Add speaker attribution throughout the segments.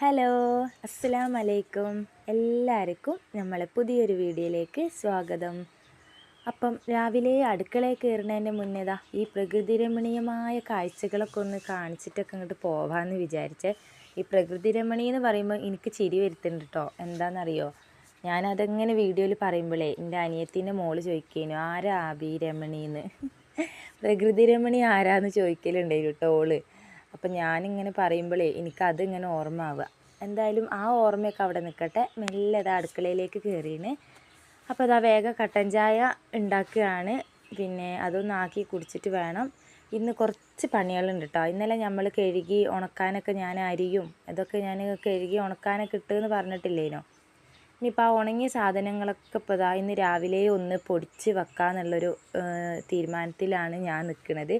Speaker 1: Hello അസ്സലാം വലൈക്കും എല്ലാവർക്കും നമ്മളെ പുതിയൊരു വീഡിയോയിലേക്ക് സ്വാഗതം. അപ്പം രാവിലെ അടുക്കളയിൽ കയറുന്നതിന്റെ മുന്നേതാ ഈ പ്രകൃതി രമണീയമായ കാഴ്ചകളൊക്കെ ഒന്ന് കാണിച്ചിട്ടൊക്കെ അങ്ങോട്ട് പോകാമെന്ന് വിചാരിച്ചേ. ഈ പ്രകൃതി രമണി എന്ന് പറയുമ്പോൾ എനിക്ക് ചിരി വരുത്തുന്നുണ്ട് കേട്ടോ എന്താണെന്നറിയോ ഞാനതെങ്ങനെ വീഡിയോയിൽ പറയുമ്പോഴേ എന്റെ അനിയത്തിന്റെ മോൾ ചോദിക്കേനു ആരാ ആബി രമണീന്ന്? പ്രകൃതി രമണി ആരാന്ന് ചോദിക്കലുണ്ടായിരുന്നു കേട്ടോ ഓൾ. അപ്പം ഞാനിങ്ങനെ പറയുമ്പോഴേ എനിക്കത് ഇങ്ങനെ ഓർമ്മ ആവുക എന്തായാലും ആ ഓർമ്മയൊക്കെ അവിടെ നിൽക്കട്ടെ മെല്ലെ അത് അടുക്കളയിലേക്ക് കയറിയാണ് അപ്പോൾ അതാ വേഗം കട്ടൻ ചായ ഉണ്ടാക്കുകയാണ്. പിന്നെ അതൊന്ന് ആക്കി കുടിച്ചിട്ട് വേണം. ഇന്ന് കുറച്ച് പണികളുണ്ട് കേട്ടോ ഇന്നലെ നമ്മൾ കഴുകി ഉണക്കാനൊക്കെ ഞാൻ അരിയും അതൊക്കെ ഞാൻ കഴുകി ഉണക്കാനൊക്കെ ഇട്ടെന്ന് പറഞ്ഞിട്ടില്ലേനോ? ഇനിയിപ്പോൾ ആ ഉണങ്ങിയ സാധനങ്ങളൊക്കെ ഇപ്പോൾ ഇതാ ഇന്ന് രാവിലെ ഒന്ന് പൊടിച്ച് വെക്കാന്നുള്ളൊരു തീരുമാനത്തിലാണ് ഞാൻ നിൽക്കുന്നത്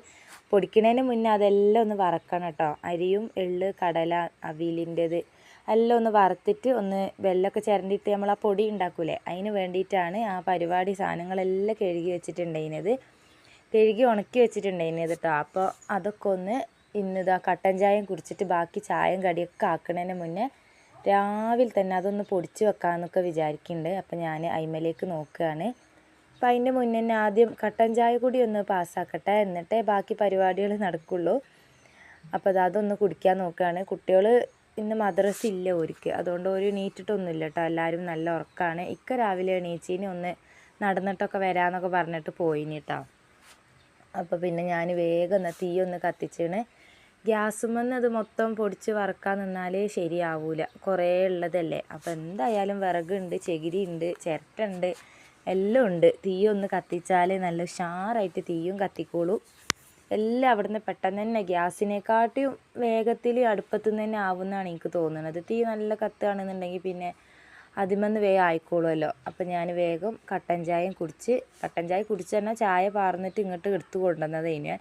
Speaker 1: പൊടിക്കുന്നതിന് മുന്നേ അതെല്ലാം ഒന്ന് വറക്കണം കേട്ടോ. അരിയും എള്ള് കടല അവിയലിന്റെത് എല്ലാം ഒന്ന് വറുത്തിട്ട് ഒന്ന് വെള്ളമൊക്കെ ചിരണ്ടിയിട്ട് നമ്മൾ ആ പൊടി ഉണ്ടാക്കൂലേ? അതിന് വേണ്ടിയിട്ടാണ് ആ പരിപാടി സാധനങ്ങളെല്ലാം കഴുകി വെച്ചിട്ടുണ്ടായിരുന്നത്. കഴുകി ഉണക്കി വെച്ചിട്ടുണ്ടായിരുന്നത് കേട്ടോ. അപ്പോൾ അതൊക്കെ ഒന്ന് ഇന്നിതാ കട്ടൻ ചായയും കുടിച്ചിട്ട് ബാക്കി ചായയും കടിയൊക്കെ ആക്കുന്നതിന് മുന്നേ രാവിലെ തന്നെ അതൊന്ന് പൊടിച്ച് വെക്കാമെന്നൊക്കെ വിചാരിക്കുന്നുണ്ട് അപ്പം ഞാൻ അയിമലേക്ക് നോക്കുകയാണ് അപ്പം അതിന്റെ മുന്നേ തന്നെ ആദ്യം കട്ടൻ ചായ കൂടി ഒന്ന് പാസ്സാക്കട്ടെ. എന്നിട്ടേ ബാക്കി പരിപാടികൾ നടക്കുള്ളൂ. അപ്പോൾ അത് അതൊന്ന് കുടിക്കാൻ നോക്കുകയാണ് കുട്ടികൾ ഇന്ന് മദ്രസ ഇല്ല ഓർക്ക് അതുകൊണ്ട് ഒരു നീറ്റിട്ടൊന്നുമില്ല കേട്ടോ എല്ലാവരും നല്ല ഉറക്കമാണ് ഇക്ക രാവിലെ എണീച്ചിന്. ഒന്ന് നടന്നിട്ടൊക്കെ വരാമെന്നൊക്കെ പറഞ്ഞിട്ട് പോയിന് കേട്ടോ അപ്പോൾ പിന്നെ ഞാൻ വേഗം തീയൊന്ന് ഒന്ന് കത്തിച്ചാണ്. ഗ്യാസുമെന്ന് അത് മൊത്തം പൊടിച്ച് വറക്കാൻ നിന്നാലേ ശരിയാവൂല. കുറേ ഉള്ളതല്ലേ. അപ്പോൾ എന്തായാലും വിറകുണ്ട് ചകിരി ഉണ്ട് ചിരട്ടുണ്ട് എല്ലാം ഉണ്ട്. തീയൊന്ന് കത്തിച്ചാൽ നല്ല ഉഷാറായിട്ട് തീയും കത്തിക്കോളൂ. എല്ലാം അവിടുന്ന് പെട്ടെന്ന് തന്നെ ഗ്യാസിനെക്കാട്ടിയും വേഗത്തിൽ അടുപ്പത്തു നിന്ന് തന്നെ ആവുമെന്നാണ് എനിക്ക് തോന്നുന്നത് തീ നല്ല കത്തുകയാണെന്നുണ്ടെങ്കിൽ പിന്നെ അതിമെന്ന് വേഗം ആയിക്കോളുമല്ലോ. അപ്പം ഞാൻ വേഗം കട്ടൻ ചായയും കുടിച്ച് കട്ടൻ ചായ കുടിച്ച് തന്നെ ചായ പാർന്നിട്ട് ഇങ്ങോട്ട് എടുത്തു കൊണ്ടുവന്നതേനു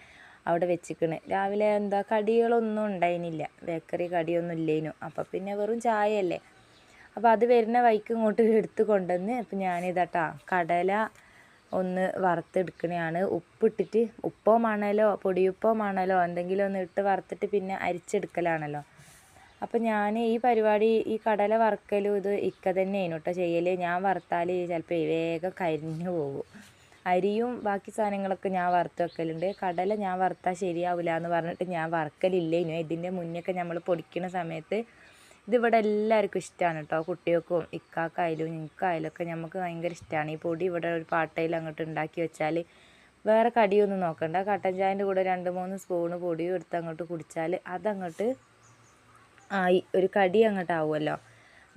Speaker 1: അവിടെ വെച്ചിക്കണ്. രാവിലെ എന്താ കടികളൊന്നും ഉണ്ടായിരുന്നില്ല ബേക്കറി കടിയൊന്നും ഇല്ലേനു. അപ്പം പിന്നെ വെറും ചായയല്ലേ. അപ്പോൾ അത് വരുന്ന വൈക്ക് ഇങ്ങോട്ട് എടുത്ത് കൊണ്ടുവന്ന് അപ്പം ഞാനിതാട്ടാ കടല ഒന്ന് വറുത്തെടുക്കണതാണ് ഉപ്പിട്ടിട്ട് ഉപ്പോ മണലോ പൊടിയുപ്പോ മണലോ എന്തെങ്കിലും ഒന്ന് ഇട്ട് വറുത്തിട്ട് പിന്നെ അരിച്ചെടുക്കലാണല്ലോ. അപ്പം ഞാൻ ഈ പരിപാടി ഈ കടല വറുക്കലും ഇത് ഇക്ക തന്നെയാണ് കേട്ടോ ചെയ്യൽ ഞാൻ വറുത്താൽ ചിലപ്പോൾ വേഗം കരിഞ്ഞു പോകും. അരിയും ബാക്കി സാധനങ്ങളൊക്കെ ഞാൻ വറുത്ത് വെക്കലുണ്ട്. കടല ഞാൻ വറുത്താൽ ശരിയാവില്ല എന്ന് പറഞ്ഞിട്ട് ഞാൻ വറുക്കലില്ലേനു ഇതിന്റെ മുന്നൊക്കെ നമ്മൾ പൊടിക്കുന്ന സമയത്ത് ഇതിവിടെ എല്ലാവർക്കും ഇഷ്ടമാണ് കേട്ടോ കുട്ടികൾക്കും ഇക്കാക്കായാലും എനിക്കായാലും ഒക്കെ നമുക്ക് ഭയങ്കര ഇഷ്ടമാണ് ഈ പൊടി ഇവിടെ ഒരു പാട്ടയിൽ അങ്ങോട്ട് ഉണ്ടാക്കി വെച്ചാൽ വേറെ കടിയൊന്നും നോക്കണ്ട. കട്ടൻ ചായന്റെ കൂടെ രണ്ട് മൂന്ന് സ്പൂണ് പൊടിയും എടുത്ത് അങ്ങോട്ട് കുടിച്ചാൽ അതങ്ങോട്ട് ആയി. ഒരു കടി അങ്ങോട്ട്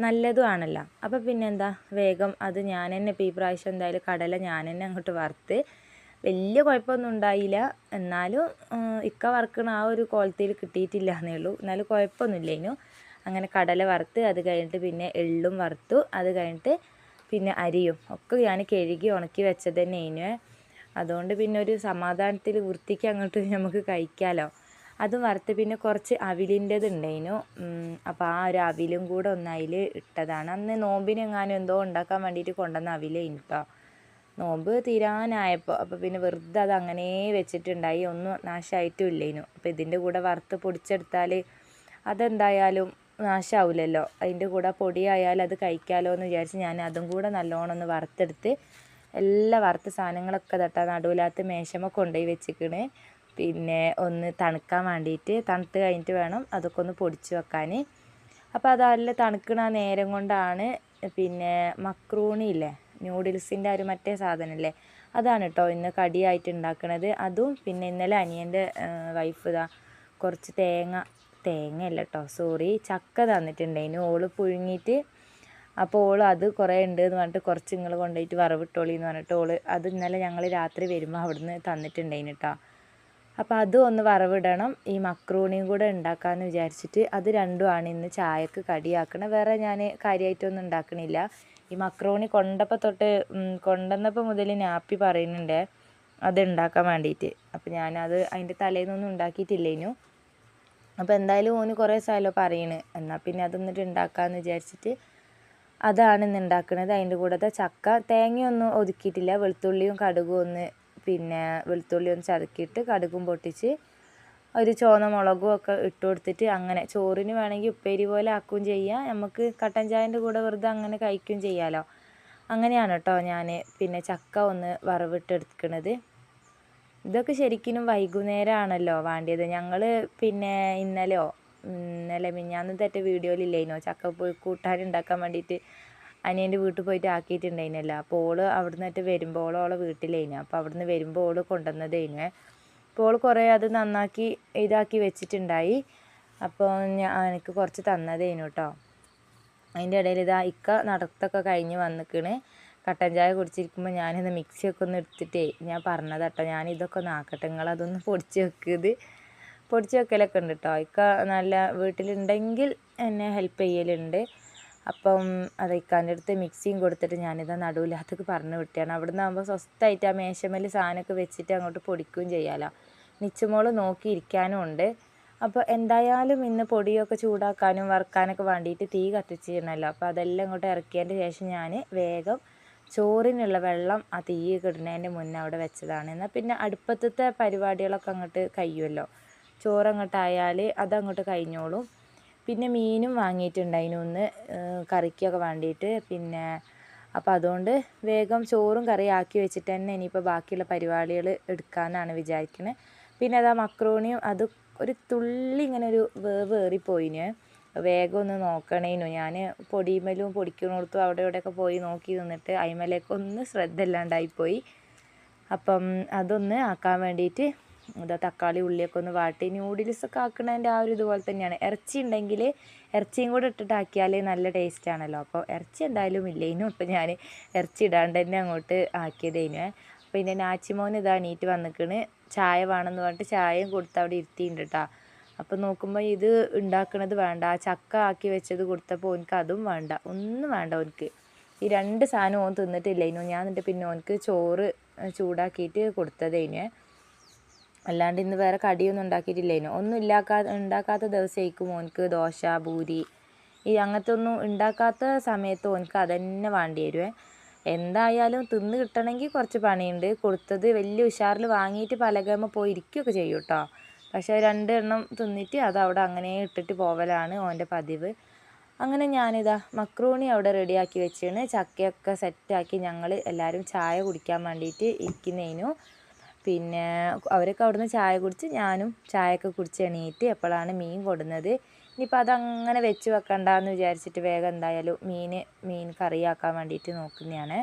Speaker 1: ആവുമല്ലോ നല്ലതും ആണല്ലോ അപ്പോൾ പിന്നെന്താ? വേഗം അത് ഞാൻ തന്നെ ഇപ്പോൾ ഈ പ്രാവശ്യം എന്തായാലും കടല ഞാൻ തന്നെ അങ്ങോട്ട് വറുത്ത് വലിയ കുഴപ്പമൊന്നും ഉണ്ടായില്ല. എന്നാലും ഇക്ക വറുക്കണ ആ ഒരു ക്വാളിറ്റിയിൽ കിട്ടിയിട്ടില്ല എന്നേ ഉള്ളൂ. എന്നാലും കുഴപ്പമൊന്നുമില്ലേനു. അങ്ങനെ കടല വറുത്ത് അത് കഴിഞ്ഞിട്ട് പിന്നെ എള്ളും വറുത്തു. അത് കഴിഞ്ഞിട്ട് പിന്നെ അരിയും ഒക്കെ ഞാൻ കഴുകി ഉണക്കി വെച്ചത് തന്നെയാണ് അതുകൊണ്ട് പിന്നെ ഒരു സമാധാനത്തിൽ വൃത്തിക്ക് അങ്ങോട്ട് നമുക്ക് കഴിക്കാമല്ലോ അതും വറുത്ത് പിന്നെ കുറച്ച് അവിലിന്റെത് ഉണ്ടായിരുന്നു അപ്പോൾ ആ ഒരു അവിലും കൂടെ ഒന്ന് അതിൽ ഇട്ടതാണ്. അന്ന് നോമ്പിനെങ്ങാനും എന്തോ ഉണ്ടാക്കാൻ വേണ്ടിയിട്ട് കൊണ്ടുവന്ന അവിലേനു കേട്ടോ നോമ്പ് തീരാനായപ്പോൾ അപ്പോൾ പിന്നെ വെറുതെ അത് അങ്ങനെ വെച്ചിട്ടുണ്ടായി. ഒന്നും നാശമായിട്ടും ഇല്ലേനു അപ്പോൾ ഇതിന്റെ കൂടെ വറുത്ത് പൊടിച്ചെടുത്താൽ അതെന്തായാലും നാശമാവില്ലല്ലോ അതിന്റെ കൂടെ പൊടിയായാൽ അത് കഴിക്കാമല്ലോ എന്ന് വിചാരിച്ച് ഞാൻ അതും കൂടെ നല്ലോണം ഒന്ന് വറുത്തെടുത്ത് എല്ലാ വറുത്ത സാധനങ്ങളൊക്കെ തട്ടാ നടുവിലാത്ത മേശമ കൊണ്ടുപോയി വെച്ചിക്കണ്. പിന്നെ ഒന്ന് തണുക്കാൻ വേണ്ടിയിട്ട് തണുത്ത് കഴിഞ്ഞിട്ട് വേണം അതൊക്കെ ഒന്ന് പൊടിച്ച് വെക്കാൻ. അപ്പോൾ അത് നല്ല തണുക്കണ നേരം കൊണ്ടാണ് പിന്നെ മക്രൂണി ഇല്ലേ ന്യൂഡിൽസിന്റെ ഒരു മറ്റേ സാധനമല്ലേ അതാണ് കേട്ടോ ഇന്ന് കടിയായിട്ട് ഉണ്ടാക്കണത്. അതും പിന്നെ ഇന്നലെ അനിയന്റെ വൈഫ് ഇതാ കുറച്ച് തേങ്ങ തേങ്ങ അല്ല കേട്ടോ സോറി ചക്ക തന്നിട്ടുണ്ടായിരുന്നു ഓൾ പുഴുങ്ങിയിട്ട് അപ്പോൾ ഓൾ അത് കുറേ ഉണ്ട് എന്ന് പറഞ്ഞിട്ട് കുറച്ച് നിങ്ങൾ കൊണ്ടുപോയിട്ട് വറവിട്ടോളി എന്ന് പറഞ്ഞിട്ട് ഓൾ അത് ഇന്നലെ ഞങ്ങൾ രാത്രി വരുമ്പോൾ അവിടുന്ന് തന്നിട്ടുണ്ടായിരുന്നു കേട്ടോ അപ്പോൾ അതും ഒന്ന് വറവിടണം. ഈ മക്രൂണിയും കൂടെ ഉണ്ടാക്കാമെന്ന് വിചാരിച്ചിട്ട് അത് രണ്ടുമാണ് ഇന്ന് ചായക്ക് കടിയാക്കണം. വേറെ ഞാൻ കാര്യമായിട്ടൊന്നും ഉണ്ടാക്കണില്ല. ഈ മക്രോണി കൊണ്ടപ്പോൾ തൊട്ട് കൊണ്ടുവന്നപ്പോൾ മുതൽ നാപ്പി പറയുന്നുണ്ട് അത് ഉണ്ടാക്കാൻ വേണ്ടിയിട്ട് അപ്പോൾ ഞാനത് അതിന്റെ തലേന്നൊന്നും ഉണ്ടാക്കിയിട്ടില്ലേനു. അപ്പോൾ എന്തായാലും ഓന് കുറേ സ്ഥലമോ പറയണ്. എന്നാൽ പിന്നെ അതൊന്നിട്ട് ഉണ്ടാക്കാമെന്ന് വിചാരിച്ചിട്ട് അതാണ് ഇന്ന് ഉണ്ടാക്കുന്നത് അതിന്റെ കൂടെ ചക്ക തേങ്ങയൊന്നും ഒതുക്കിയിട്ടില്ല. വെളുത്തുള്ളിയും കടുകും ഒന്ന് പിന്നെ വെളുത്തുള്ളി ഒന്ന് ചതക്കിയിട്ട് കടുകും പൊട്ടിച്ച് ഒരു ചുവന്ന മുളകും ഒക്കെ ഇട്ട് കൊടുത്തിട്ട് അങ്ങനെ ചോറിന് വേണമെങ്കിൽ ഉപ്പേരി പോലെ ആക്കുകയും ചെയ്യാം. നമുക്ക് കട്ടൻ ചായന്റെ കൂടെ വെറുതെ അങ്ങനെ കഴിക്കുകയും ചെയ്യാമല്ലോ അങ്ങനെയാണ് കേട്ടോ ഞാൻ പിന്നെ ചക്ക ഒന്ന് വറവിട്ടെടുക്കണത് ഇതൊക്കെ ശരിക്കും വൈകുന്നേരമാണല്ലോ വേണ്ടിയത്. ഞങ്ങൾ പിന്നെ ഇന്നലെയോ ഇന്നലെ മിഞ്ഞാന്ന് തെറ്റ വീഡിയോയിലില്ലേനോ ചക്ക കൂട്ടാൻ ഉണ്ടാക്കാൻ വേണ്ടിയിട്ട്? അനിയന്റെ വീട്ടിൽ പോയിട്ട് ആക്കിയിട്ടുണ്ടായിരുന്നില്ല. അപ്പോൾ ഓൾ അവിടെ നിന്നിട്ട് വരുമ്പോൾ ഓളെ വീട്ടിലേനു അപ്പോൾ അവിടെ നിന്ന് വരുമ്പോൾ ഓൾ കൊണ്ടുവന്നതേനു അപ്പോൾ ഓൾ കുറേ അത് നന്നാക്കി ഇതാക്കി വെച്ചിട്ടുണ്ടായി. അപ്പോൾ ഞാൻ എനിക്ക് കുറച്ച് തന്നതേനു കേട്ടോ. അതിന്റെ ഇടയിൽ ഇതാ ഇക്ക നടത്തൊക്കെ കഴിഞ്ഞ് വന്നിക്കണ്. കട്ടൻ ചായ കുടിച്ചിരിക്കുമ്പോൾ ഞാനിത് മിക്സിയൊക്കെ ഒന്ന് എടുത്തിട്ടേ ഞാൻ പറഞ്ഞത് കേട്ടോ. ഞാൻ ഇതൊക്കെ ഒന്ന് ആക്കട്ടെ. നിങ്ങളതൊന്ന് പൊടിച്ച് വെക്കരുത് പൊടിച്ച് വെക്കലൊക്കെ ഉണ്ട് കേട്ടോ. ഇക്ക നല്ല വീട്ടിലുണ്ടെങ്കിൽ എന്നെ ഹെൽപ്പ് ചെയ്യലുണ്ട്. അപ്പം അത് ഇക്കാന്റെ അടുത്ത് മിക്സിയും കൊടുത്തിട്ട് ഞാനിത് നടുവില്ലാത്തൊക്കെ പറഞ്ഞു വിട്ടാണ് അവിടെ നിന്നാകുമ്പോൾ സ്വസ്ഥമായിട്ട് ആ മേശമേൽ സാധനമൊക്കെ വെച്ചിട്ട് അങ്ങോട്ട് പൊടിക്കുകയും ചെയ്യാമല്ലോ നിച്ചുമോൾ നോക്കിയിരിക്കാനും ഉണ്ട്. അപ്പോൾ എന്തായാലും ഇന്ന് പൊടിയൊക്കെ ചൂടാക്കാനും വറുക്കാനൊക്കെ വേണ്ടിയിട്ട് തീ കത്തിച്ചിരുന്നല്ലോ. അപ്പോൾ അതെല്ലാം ഇങ്ങോട്ട് ഇറക്കിയതിന്റെ ശേഷം ഞാൻ വേഗം ചോറിനുള്ള വെള്ളം ആ തീ കിടുന്നതിന്റെ മുന്നേ അവിടെ വെച്ചതാണ്. എന്നാൽ പിന്നെ അടുപ്പത്തത്തെ പരിപാടികളൊക്കെ അങ്ങോട്ട് കഴിയുമല്ലോ. ചോറങ്ങോട്ടായാൽ അതങ്ങോട്ട് കഴിഞ്ഞോളും. പിന്നെ മീനും വാങ്ങിയിട്ടുണ്ടായിരുന്നു ഒന്ന് കറിക്കൊക്കെ വേണ്ടിയിട്ട്. പിന്നെ അപ്പോൾ അതുകൊണ്ട് വേഗം ചോറും കറി ആക്കി വെച്ചിട്ട് തന്നെ ഇനിയിപ്പോൾ ബാക്കിയുള്ള പരിപാടികൾ എടുക്കാമെന്നാണ് വിചാരിക്കുന്നത് പിന്നെ അതാ മക്രോണിയും അത് ഒരു തുള്ളി ഇങ്ങനെ ഒരു വേവ് ഏറിപ്പോയിന് വേഗം ഒന്ന് നോക്കണേനു. ഞാൻ പൊടിമലും പൊടിക്കുന്നിടത്തും അവിടെ ഇവിടെയൊക്കെ പോയി നോക്കി നിന്നിട്ട് അയിമലേക്ക് ഒന്ന് ശ്രദ്ധ ഇല്ലാണ്ടായിപ്പോയി അപ്പം അതൊന്ന് ആക്കാൻ വേണ്ടിയിട്ട് ഇതാ തക്കാളി ഉള്ളിയൊക്കെ ഒന്ന് വാട്ടി. ന്യൂഡിൽസൊക്കെ ആക്കണതിന്റെ ആ ഒരു ഇതുപോലെ തന്നെയാണ്. ഇറച്ചി ഉണ്ടെങ്കിൽ ഇറച്ചിയും കൂടെ ഇട്ടിട്ടാക്കിയാൽ നല്ല ടേസ്റ്റ് ആണല്ലോ. അപ്പോൾ ഇറച്ചി എന്തായാലും ഇല്ലേനു ഇപ്പം ഞാൻ ഇറച്ചി ഇടാണ്ട് തന്നെ അങ്ങോട്ട് ആക്കിയതേനു പിന്നെ നാച്ചിമോൻ ഇതാ നീറ്റ് വന്നിക്കണ്. ചായ വേണമെന്ന് പറഞ്ഞിട്ട് ചായയും കൊടുത്ത് അവിടെ ഇരുത്തിയിട്ടുണ്ട് കേട്ടോ അപ്പോൾ നോക്കുമ്പോൾ ഇത് ഉണ്ടാക്കണത് വേണ്ട. ചക്ക ആക്കി വെച്ചത് കൊടുത്തപ്പോൾ ഓനക്ക് അതും വേണ്ട. ഒന്നും വേണ്ട ഓനക്ക് ഈ രണ്ട് സാധനം ഓൻ തിന്നിട്ടില്ലേനു ഞാൻ എന്നിട്ട് പിന്നെ ഓനക്ക് ചോറ് ചൂടാക്കിയിട്ട് കൊടുത്തതേനു അല്ലാണ്ട് ഇന്ന് വേറെ കടിയൊന്നും ഉണ്ടാക്കിയിട്ടില്ലേനു? ഒന്നും ഇല്ലാക്കാ ഉണ്ടാക്കാത്ത ദിവസമായിരിക്കും ഓനക്ക് ദോശ പൂരി ഈ അങ്ങനത്തെ ഒന്നും ഉണ്ടാക്കാത്ത സമയത്ത് ഓനക്ക് അതന്നെ വേണ്ടി വരുവേ. എന്തായാലും തിന്ന് കിട്ടണമെങ്കിൽ കുറച്ച് പണിയുണ്ട്. കൊടുത്തത് വലിയ ഉഷാറിൽ വാങ്ങിയിട്ട് പലകമ്മ പോയി ഇരിക്കുകയൊക്കെ ചെയ്യും കേട്ടോ. പക്ഷേ രണ്ട് എണ്ണം തിന്നിട്ട് അത് അവിടെ അങ്ങനെ ഇട്ടിട്ട് പോവലാണ് ഓന്റെ പതിവ്. അങ്ങനെ ഞാനിതാ മക്രൂണി അവിടെ റെഡിയാക്കി വെച്ചാണ്. ചക്കയൊക്കെ സെറ്റാക്കി ഞങ്ങൾ എല്ലാവരും ചായ കുടിക്കാൻ വേണ്ടിയിട്ട് ഇരിക്കുന്നതിനു പിന്നെ അവരൊക്കെ അവിടുന്ന് ചായ കുടിച്ച് ഞാനും ചായയൊക്കെ കുടിച്ച് എണീറ്റ് എപ്പോഴാണ് മീൻ കൊടുന്നത് ഇനിയിപ്പോൾ അതങ്ങനെ വെച്ച് വെക്കണ്ടെന്ന് വിചാരിച്ചിട്ട് വേഗം എന്തായാലും മീൻ മീൻ കറിയാക്കാൻ വേണ്ടിയിട്ട് നോക്കുന്നതാണ്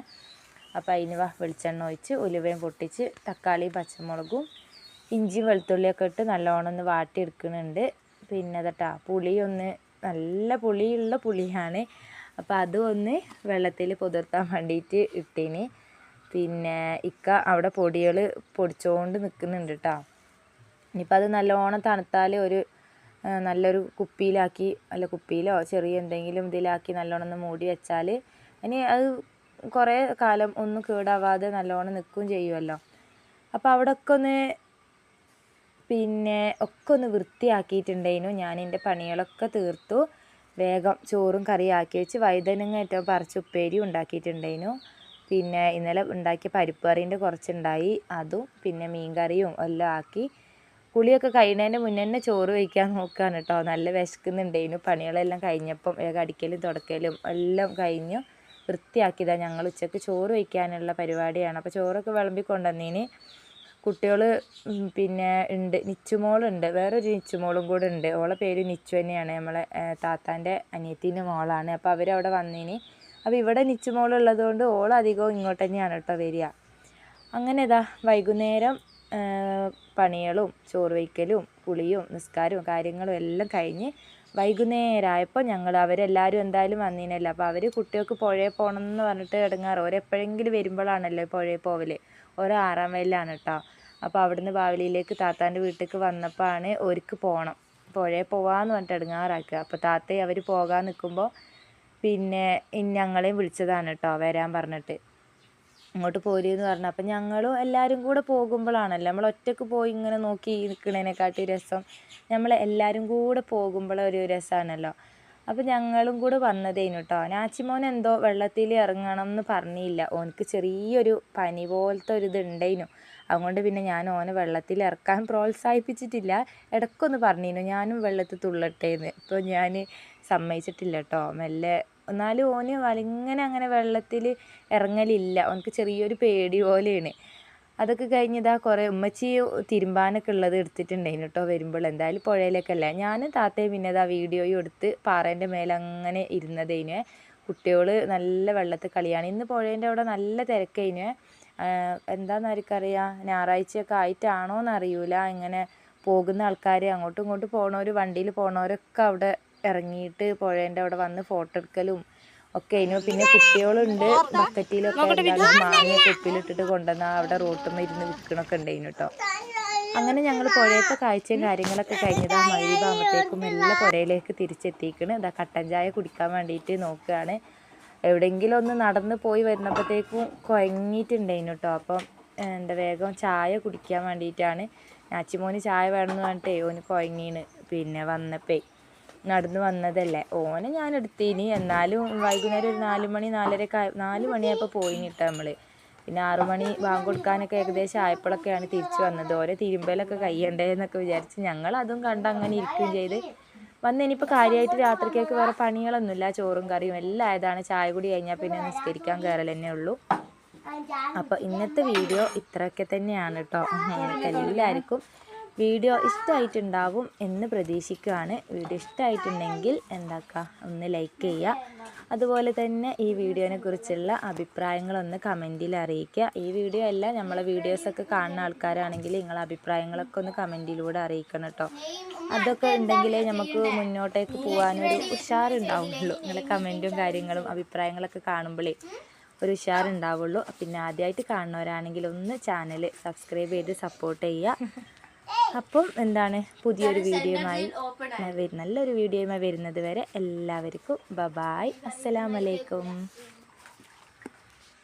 Speaker 1: അപ്പോൾ അതിന് വാ വെളിച്ചെണ്ണ ഒഴിച്ച് ഉലുവയും പൊട്ടിച്ച് തക്കാളിയും പച്ചമുളകും ഇഞ്ചിയും വെളുത്തുള്ളിയൊക്കെ ഇട്ട് നല്ലോണം ഒന്ന് വാട്ടിയെടുക്കുന്നുണ്ട്. പിന്നെ തട്ടാ പുളി ഒന്ന് നല്ല പുളിയുള്ള പുളിയാണ്. അപ്പോൾ അതും ഒന്ന് വെള്ളത്തിൽ പുതിർത്താൻ വേണ്ടിയിട്ട് ഇട്ടീന്. പിന്നെ ഇക്ക അവിടെ പൊടികൾ പൊടിച്ചുകൊണ്ട് നിൽക്കുന്നുണ്ട് കേട്ടോ ഇനിയിപ്പോൾ അത് നല്ലോണം തണുത്താൽ ഒരു നല്ലൊരു കുപ്പിയിലാക്കി അല്ല കുപ്പിയിലോ ചെറിയ എന്തെങ്കിലും ഇതിലാക്കി നല്ലോണം ഒന്ന് മൂടി വെച്ചാൽ ഇനി അത് കുറേ കാലം ഒന്നും കേടാവാതെ നല്ലോണം നിൽക്കുകയും ചെയ്യുമല്ലോ അപ്പോൾ അവിടെയൊക്കെ ഒന്ന് പിന്നെ ഒക്കെ ഒന്ന് വൃത്തിയാക്കിയിട്ടുണ്ടായിരുന്നു ഞാൻ എന്റെ പണികളൊക്കെ തീർത്തു. വേഗം ചോറും കറിയും ആക്കി വെച്ച് വഴുതനങ്ങ ഏറ്റവും പറിച്ച് ഉപ്പേരി ഉണ്ടാക്കിയിട്ടുണ്ടായിരുന്നു പിന്നെ ഇന്നലെ ഉണ്ടാക്കിയ പരിപ്പ് കറീന്റെ കുറച്ചുണ്ടായി. അതും പിന്നെ മീൻ കറിയും എല്ലാം ആക്കി. കുളിയൊക്കെ കഴിയുന്നതിന്റെ മുന്നേ തന്നെ ചോറ് വയ്ക്കാൻ നോക്കുകയാണ് കേട്ടോ നല്ല വിശക്കുന്നുണ്ടായിരുന്നു പണികളെല്ലാം കഴിഞ്ഞപ്പം വേഗം അടിക്കലും തുടക്കലും എല്ലാം കഴിഞ്ഞു. വൃത്തിയാക്കിയതാണ് ഞങ്ങൾ ഉച്ചയ്ക്ക് ചോറ് വയ്ക്കാനുള്ള പരിപാടിയാണ്. അപ്പോൾ ചോറൊക്കെ വിളമ്പി കൊണ്ടുവന്നതിന് കുട്ടികൾ പിന്നെ ഉണ്ട്. നിച്ചുമോളുണ്ട് വേറൊരു നിച്ചുമോളും കൂടെ ഉണ്ട്. ഓളെ പേര് നിച്ചു തന്നെയാണ്. നമ്മളെ താത്താന്റെ അനിയത്തിന്റെ മോളാണ്. അപ്പോൾ അവരവിടെ വന്നതിന് അപ്പോൾ ഇവിടെ നിച്ചുമോളുള്ളത് കൊണ്ട് ഓൾ ഇങ്ങോട്ട് തന്നെയാണ് കേട്ടോ വരിക. അങ്ങനെ ഇതാ വൈകുന്നേരം പണികളും ചോറ് വയ്ക്കലും കുളിയും നിസ്കാരവും കാര്യങ്ങളും എല്ലാം കഴിഞ്ഞ് വൈകുന്നേരമായപ്പോൾ ഞങ്ങൾ അവരെല്ലാവരും എന്തായാലും വന്നീനല്ല. അപ്പോൾ അവർ കുട്ടികൾക്ക് പുഴയിൽ പോകണം എന്ന് പറഞ്ഞിട്ട് ഇടങ്ങാറ്. ഓരെപ്പോഴെങ്കിലും വരുമ്പോഴാണല്ലോ പുഴയിൽ പോവൽ ഓരോ ആറാം വയലിലാണ് കേട്ടോ. അപ്പോൾ അവിടുന്ന് ബാവലിയിലേക്ക് താത്താന്റെ വീട്ടിലേക്ക് വന്നപ്പോഴാണ് ഒരുക്ക് പോകണം പുഴയിൽ പോവാന്ന് പറഞ്ഞിട്ട് ഇടങ്ങാറാക്കുക. അപ്പോൾ താത്തയെ അവർ പോകാൻ നിൽക്കുമ്പോൾ പിന്നെ ഞങ്ങളെയും വിളിച്ചതാണ് കേട്ടോ വരാൻ പറഞ്ഞിട്ട്. അങ്ങോട്ട് എന്ന് പറഞ്ഞു. അപ്പം ഞങ്ങളും എല്ലാവരും കൂടെ പോകുമ്പോഴാണല്ലോ നമ്മൾ ഒറ്റയ്ക്ക് പോയി ഇങ്ങനെ നോക്കി നിൽക്കുന്നതിനെക്കാട്ടി രസം. നമ്മൾ എല്ലാവരും കൂടെ പോകുമ്പോൾ ഒരു രസമാണല്ലോ അപ്പം ഞങ്ങളും കൂടെ വന്നതേനു കേട്ടോ നാച്ചിമോൻ എന്തോ വെള്ളത്തിൽ ഇറങ്ങണം എന്ന് പറഞ്ഞില്ല. ഓനക്ക് ചെറിയൊരു പനി പോലത്തെ ഒരു ഇതുണ്ടേനു. അതുകൊണ്ട് പിന്നെ ഞാൻ ഓനെ വെള്ളത്തിൽ ഇറക്കാൻ പ്രോത്സാഹിപ്പിച്ചിട്ടില്ല. ഇടയ്ക്കൊന്ന് പറഞ്ഞിരുന്നു. ഞാനും വെള്ളത്തിൽ തുള്ളട്ടേന്ന്. ഇപ്പോൾ ഞാൻ സമ്മതിച്ചിട്ടില്ല കേട്ടോ മെല്ലെ എന്നാലും ഓന് വലിങ്ങനെ അങ്ങനെ വെള്ളത്തിൽ ഇറങ്ങലില്ല ഓനക്ക് ചെറിയൊരു പേടി പോലെയാണ്. അതൊക്കെ കഴിഞ്ഞതാ കുറേ ഉമ്മച്ചി തിരുമ്പാനൊക്കെ ഉള്ളത് എടുത്തിട്ടുണ്ടായിരുന്നു കേട്ടോ വരുമ്പോൾ. എന്തായാലും പുഴയിലേക്കല്ല ഞാനും താത്തയും പിന്നെ ഇതാ വീഡിയോയും എടുത്ത് പാറേന്റെ മേലെ അങ്ങനെ ഇരുന്നതിന്. കുട്ടികൾ നല്ല വെള്ളത്തിൽ കളിയാണ്. ഇന്ന് പുഴേന്റെ അവിടെ നല്ല തിരക്കതിന് എന്താണെന്ന് ആർക്കറിയാം? ഞായറാഴ്ചയൊക്കെ ആയിട്ടാണോ എന്നറിയൂല ഇങ്ങനെ പോകുന്ന ആൾക്കാർ അങ്ങോട്ടും ഇങ്ങോട്ടും പോണവർ വണ്ടിയിൽ പോണവരൊക്കെ അവിടെ ഇറങ്ങിയിട്ട് പുഴേന്റെ അവിടെ വന്ന് ഫോട്ടോ എടുക്കലും ഒക്കെ അതിന് പിന്നെ കുട്ടികളുണ്ട് ബക്കറ്റിലൊക്കെ മാങ്ങ കുപ്പിയിലിട്ടിട്ട് കൊണ്ടുവന്ന അവിടെ റോട്ടുമ്മ ഇരുന്ന് വിൽക്കണൊക്കെ ഉണ്ടായിരുന്നു കേട്ടോ അങ്ങനെ ഞങ്ങൾ പുഴയത്തെ കാഴ്ചയും കാര്യങ്ങളൊക്കെ കഴിഞ്ഞതാ മൈതാകുമ്പോഴത്തേക്കും എല്ലാ പുഴയിലേക്ക് തിരിച്ചെത്തിക്കണ്. ഇതാ കട്ടൻ ചായ കുടിക്കാൻ വേണ്ടിയിട്ട് നോക്കുകയാണ് എവിടെയെങ്കിലും ഒന്ന് നടന്ന് പോയി വരുന്നപ്പോഴത്തേക്കും കുഴങ്ങിയിട്ടുണ്ടായിരുന്നു കേട്ടോ അപ്പം എന്താ വേഗം ചായ കുടിക്കാൻ വേണ്ടിയിട്ടാണ്. ഞാച്ചിമോന് ചായ വേണമെന്ന് പറഞ്ഞിട്ടേ ഓന് കുഴങ്ങീണ് പിന്നെ വന്നപ്പേ നടന്നു വന്നതല്ലേ. ഓനെ ഞാൻ എടുത്തീനി. എന്നാലും വൈകുന്നേരം ഒരു നാല് മണി നാലരക്ക് നാല് മണിയായപ്പോൾ പോയി കേട്ടോ നമ്മൾ പിന്നെ ആറു മണി ബാങ്ക് കൊടുക്കാനൊക്കെ ഏകദേശം ആയപ്പോഴൊക്കെയാണ് തിരിച്ചു വന്നത്. ഓരോ തിരുമ്പലൊക്കെ കയ്യണ്ടേ എന്നൊക്കെ വിചാരിച്ച് ഞങ്ങൾ അതും കണ്ട് അങ്ങനെ ഇരിക്കുകയും ചെയ്ത് വന്ന് ഇനിയിപ്പോൾ കാര്യമായിട്ട് രാത്രിക്കേക്ക് വേറെ പണികളൊന്നുമില്ല. ചോറും കറിയും എല്ലാം ആയതാണ്. ചായ കൂടി കഴിഞ്ഞാൽ പിന്നെ നിസ്കരിക്കാൻ കയറൽ തന്നെ ഉള്ളൂ. അപ്പോൾ ഇന്നത്തെ വീഡിയോ ഇത്രയൊക്കെ തന്നെയാണ് കേട്ടോ എല്ലാവർക്കും വീഡിയോ ഇഷ്ടമായിട്ടുണ്ടാവും എന്ന് പ്രതീക്ഷിക്കുകയാണ്. വീഡിയോ ഇഷ്ടമായിട്ടുണ്ടെങ്കിൽ എന്താക്കുക ഒന്ന് ലൈക്ക് ചെയ്യുക. അതുപോലെ തന്നെ ഈ വീഡിയോനെ കുറിച്ചുള്ള അഭിപ്രായങ്ങളൊന്ന് കമന്റിൽ അറിയിക്കുക. ഈ വീഡിയോ അല്ല നമ്മളെ വീഡിയോസൊക്കെ കാണുന്ന ആൾക്കാരാണെങ്കിൽ നിങ്ങളെ അഭിപ്രായങ്ങളൊക്കെ ഒന്ന് കമന്റിലൂടെ അറിയിക്കണം കേട്ടോ അതൊക്കെ ഉണ്ടെങ്കിലേ നമുക്ക് മുന്നോട്ടേക്ക് പോകാനൊരു ഉഷാറുണ്ടാവുള്ളൂ. നിങ്ങളെ കമന്റും കാര്യങ്ങളും അഭിപ്രായങ്ങളൊക്കെ കാണുമ്പോഴേ ഒരു ഉഷാറുണ്ടാവുള്ളൂ. പിന്നെ ആദ്യമായിട്ട് കാണുന്നവരാണെങ്കിൽ ഒന്ന് ചാനൽ സബ്സ്ക്രൈബ് ചെയ്ത് സപ്പോർട്ട് ചെയ്യുക. അപ്പം എന്താണ് പുതിയൊരു വീഡിയോയുമായി നല്ലൊരു വീഡിയോയുമായി വരുന്നത് വരെ എല്ലാവർക്കും ബബായ് അസ്സലാമലൈക്കും